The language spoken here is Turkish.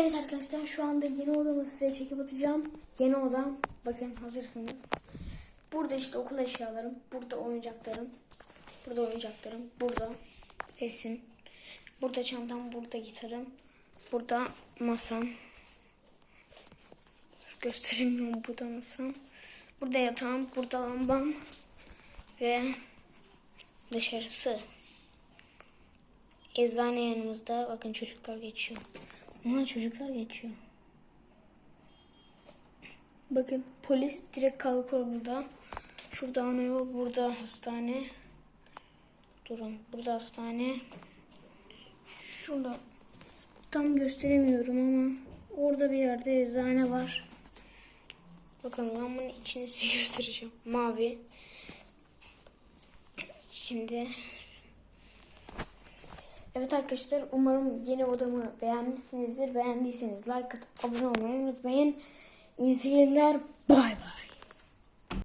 Evet arkadaşlar şu anda yeni odamı size çekip atacağım. Yeni odam. Bakın hazırsınız. Burada işte okul eşyalarım. Burada oyuncaklarım. Burada oyuncaklarım. Burada resim. Burada çantam. Burada gitarım. Burada masam. Gösteremiyorum burada masam. Burada yatağım. Burada lambam. Ve dışarısı. Eczane yanımızda. Bakın çocuklar geçiyor. Ama çocuklar geçiyor. Bakın polis direkt kalkıyor burada. Şurada ana yol, burada hastane. Durun, burada hastane. Şurada tam gösteremiyorum ama orada bir yerde eczane var. Bakın ben bunun içini size göstereceğim. Mavi. Şimdi Evet arkadaşlar umarım yeni odamı beğenmişsinizdir. Beğendiyseniz like atıp abone olmayı unutmayın. İyi seyirler. Bay bay.